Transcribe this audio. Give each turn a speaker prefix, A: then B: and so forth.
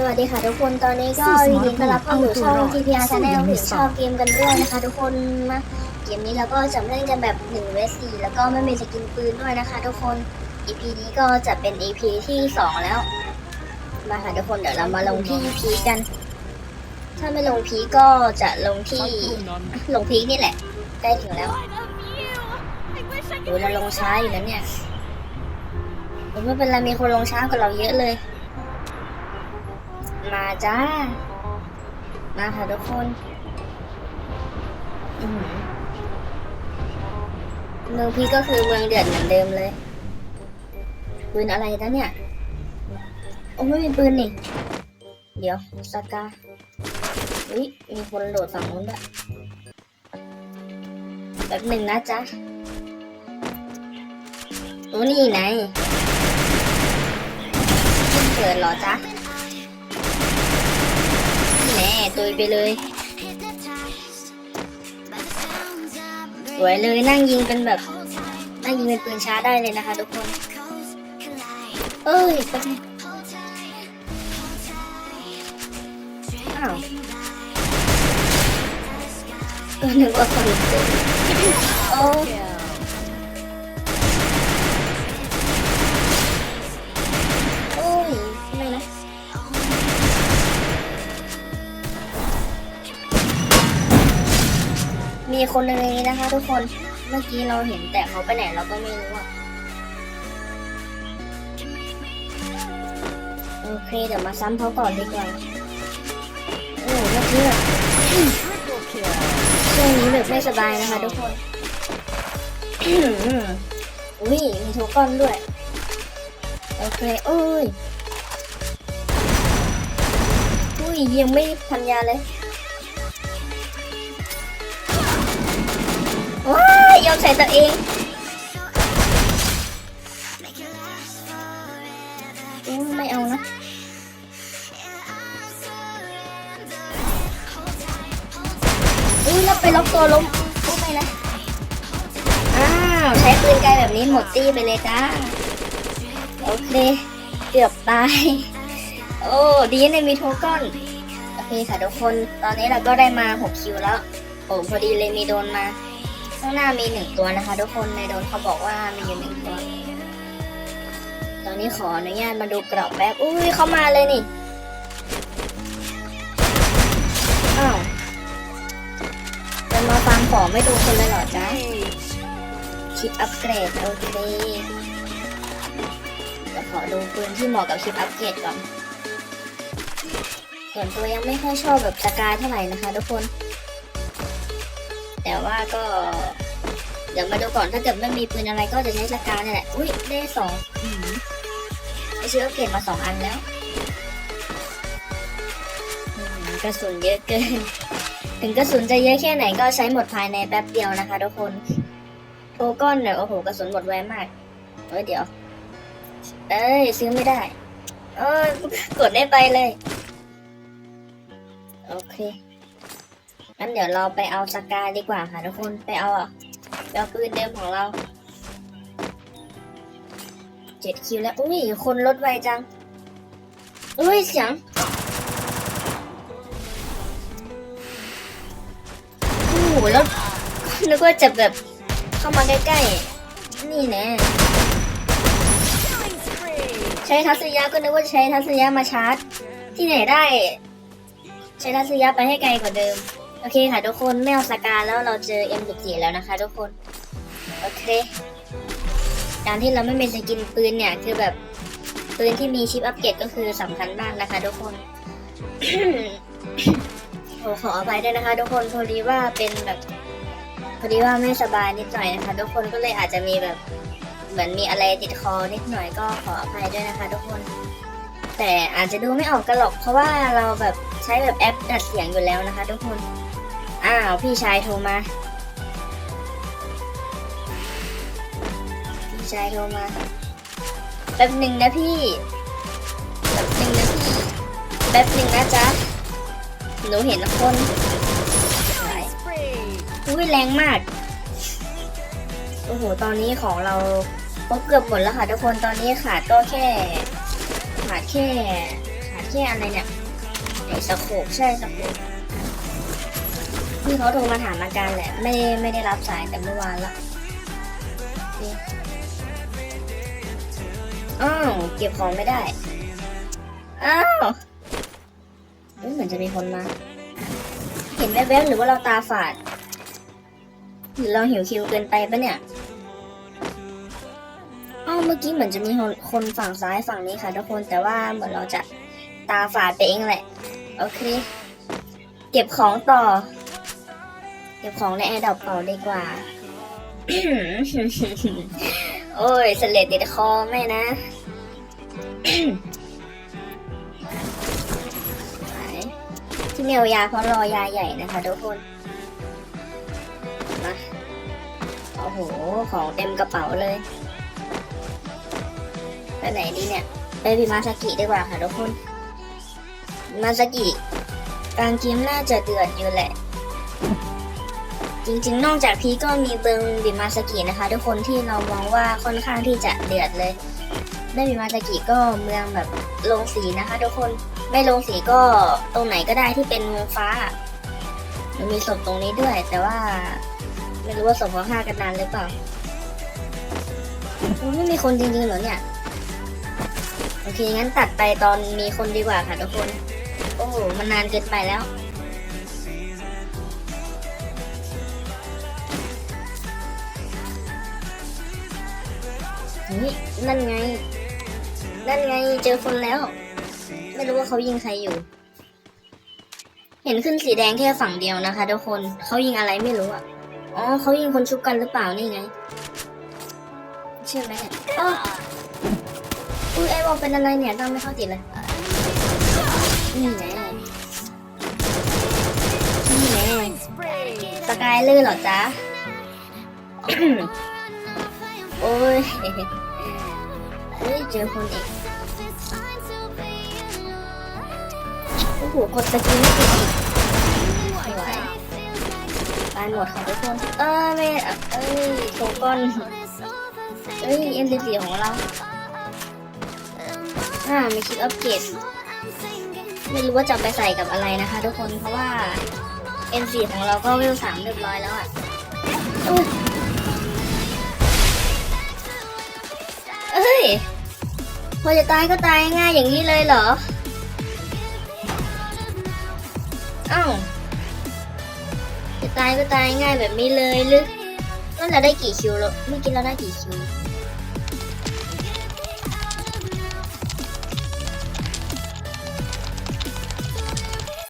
A: สวัสดีค่ะทุกคนตอนนี้ก็ยินดีต้อนรับเข้าสู่ช่อง TPR Channel ถึงชอบเกมกันด้วยนะคะ ทุกคนมาเกมนี้เราก็จะเล่นกันแบบ1 v 4แล้วก็ไม่มีสกินปืนด้วยนะคะ ทุกคน EP นี้ก็จะเป็น EP ที่ 2 แล้ว มาค่ะทุกคนเดี๋ยวเรามาลงที่พีกัน ถ้าไม่ลงพีก็จะลงที่ลงพีนี่แหละใกล้ถึงแล้วโอ้เราลงช้าอยู่แล้วเนี่ยโอ้ไม่เป็นไรมีคนลงช้ากว่าเราเยอะเลย มาจ้า มาค่ะทุกคนอือหือเมืองพีก็คือเมืองเดือดเหมือนเดิมเลย ปืนอะไรนะเนี่ย โอ้ไม่มีปืนนี่ เดี๋ยวสกาอุ้ยมีคนโหลดฝั่งนู้นด้วยแบบหนึ่งนะจ๊ะโอ้นี่ไงเพิ่งเกิดหรอจ๊ะ ตุยไปเลยสวยเลยนั่งยิงเป็นแบบ นั่งยิงเป็นปืนช้าได้เลยนะคะทุกคน เอ้ยแป๊บนึงอ้าวก็นึกว่าคนอื่นโอ้ มีคนหนึ่งในนี้นะคะ ทุกคน เมื่อกี้เราเห็นแต่เขาไปไหนเราก็ไม่รู้อะโอเคเดี๋ยวมาซ้ำเขาก่อนดีกว่า โอ้เมื่อกี้แบบช่วงนี้แบบไม่สบายนะคะ ทุกคนอุ้ยมีโทก้อนด้วย โอเคโอ้ยอุ้ยยังไม่พันยาเลย ว้ายยอมใส่ตัวเองอู้ไม่เอานะอุ้ยแล้วไปล็อกตัวล้มอู้ไม่นะ อ้าวใช้ปืนไกลแบบนี้หมดตี้ไปเลยจ้า โอเค เกือบตาย โอ้ดีนะมีโทก้อนโอเคค่ะทุกคน ตอนนี้เราก็ได้มา 6 คิวแล้ว โอ้พอดีเลยมีโดนมา ข้างหน้ามีหนึ่งตัวนะคะ ทุกคนในโดนเขาบอกว่ามีอยู่หนึ่งตัว ตอนนี้ขออนุญาตมาดูกรอบแป๊บอุ้ยเข้ามาเลยนี่อ้าวจะมาฟังของไม่ดูคนเลยเหรอจ๊ะคลิปอัปเกรดโอเคเดี๋ยวขอดูปืนที่เหมาะกับคลิปอัปเกรดก่อนส่วนตัวยังไม่ค่อยชอบแบบสกาเท่าไหร่นะคะ ทุกคน แต่ว่าก็เดี๋ยวมาดูก่อนถ้าเกิดไม่มีปืนอะไรก็จะใช้สกาเนี่ยแหละ อุ้ยได้สองอไอซื้อเกรดมาสองอันแล้วกระสุนเยอะเกิน ถึงกระสุนจะเยอะแค่ไหนก็ใช้หมดภายในแป๊บเดียวนะคะทุกคนโทก้อนเนี่ยโอ้โหกระสุนหมดไวมากเอ้ยเดี๋ยว เอ้ยซื้อไม่ได้ เอ้ยกดได้ไปเลย โอเค งั้นเดี๋ยวเราไปเอาสกาดีกว่าค่ะทุกคนไปเอาไปเอาปืนเดิมของเราเจ็ดคิวแล้ว อุ้ย คนลดไวจัง อุ้ย เสียงโอ้โหแล้วนึกว่าจะแบบเข้ามาใกล้ๆ นี่แน่ใช้ทัศยะก็นึกว่าใช้ทัศยะมาชาร์จ ที่ไหนได้ ใช้ทัศยะไปให้ไกลกว่าเดิม โอเคค่ะทุกคนไม่เอาสกาแล้วเราเจอ M14 แล้วนะคะ ทุกคน โอเคการที่เราไม่มีสกินปืนเนี่ยคือแบบปืนที่มีชิปอัปเกรดก็คือสำคัญมากนะคะ ทุกคนโอ้ขออภัยด้วยนะคะ ทุกคนพอดีว่าเป็นแบบพอดีว่าไม่สบายนิดหน่อยนะคะ ทุกคนก็เลยอาจจะมีแบบเหมือนมีอะไรติดคอนิดหน่อยก็ขออภัยด้วยนะคะ ทุกคน แต่อาจจะดูไม่ออกกันหรอกเพราะว่าเราแบบใช้แบบแอปดัดเสียงอยู่แล้วนะคะ ทุกคน อ้าวพี่ชายโทรมา พี่ชายโทรมาแป๊บหนึ่งนะพี่แป๊บหนึ่งนะพี่แป๊บหนึ่งนะจ๊ะหนูเห็นคนอุ้ยแรงมาก โอ้โห ตอนนี้ของเราก็เกือบหมดแล้วค่ะทุกคน ตอนนี้ขาดก็แค่ ขาดแค่ ขาดแค่อะไรเนี่ยไอ้สโคปใช่สโคป พี่เขาโทรมาถามอาการแหละ ไม่ได้ไม่ได้รับสายแต่เมื่อวานละอ้าวเก็บของไม่ได้ อ้าวเหมือนจะมีคนมา เห็นแวบๆหรือว่าเราตาฝาด หรือเราหิวคิวเกินไปปะเนี่ย อ้าวเมื่อกี้เหมือนจะมีคนคนฝั่งซ้ายฝั่งนี้ค่ะทุกคนแต่ว่าเหมือนเราจะตาฝาดไปเองแหละ โอเค เก็บของต่อ เก็บของในแอร์ดรอปต่อดีกว่า โอ้ยเสลดติดคอไม่นะไหนที่เมียวยาเพราะรอยาใหญ่นะคะทุกคนมาโอ้โห ของเต็มกระเป๋าเลยไปไหนดีเนี่ย ไปบิมาซากิดีกว่าค่ะทุกคนบิมาซากิกลางเกมน่าจะเดือดอยู่แหละ จริงๆ นอกจากพีก็มีเบิงบิมาสกินะคะ ทุกคนที่เรามองว่าค่อนข้างที่จะเดือดเลยได้บิมาสกิก็เมืองแบบลงสีนะคะ ทุกคนไม่ลงสีก็ตรงไหนก็ได้ที่เป็นเมืองฟ้ามันมีศพตรงนี้ด้วย แต่ว่าไม่รู้ว่าศพเขาฆ่ากันนานหรือเปล่าไม่มีคนจริงๆเหรอเนี่ยโอเคงั้นตัดไปตอนมีคนดีกว่าค่ะทุกคน โอ้โหมันนานเกินไปแล้ว นี่นั่นไง นั่นไงเจอคนแล้ว ไม่รู้ว่าเขายิงใครอยู่ เห็นขึ้นสีแดงแค่ฝั่งเดียวนะคะทุกคนเขายิงอะไรไม่รู้อะอ๋อเขายิงคนชุบกันหรือเปล่านี่ไงใช่ไหมอ๋ออุ้ยไอวอลเป็นอะไรเนี่ยตั้งไม่เข้าติดเลยนี่แน่นี่แน่สกายลื่นเหรอจ๊ะ โอ้ย เฮ้เจอคนอีกโอ้โหกดสกิลไม่ติดอีกสวยตายหมดค่ะทุกคน เออไม่เอ้ยโทก้อนเอ้ยเอ็มดีสีของเราอ่ามีคลิปอัปเกรดไม่รู้ว่าจะไปใส่กับอะไรนะคะ ทุกคนเพราะว่า N4 ของเราก็เวลสามเรียบร้อยแล้วอะเอ้ย อจะตายก็ตายง่ายอย่างนี้เลยเหรอ อ้าจะตายก็ตายง่ายแบบนี้เลยหรือแล้วเราได้กี่คิวแล้วเมื่อกี้เราได้กี่คิว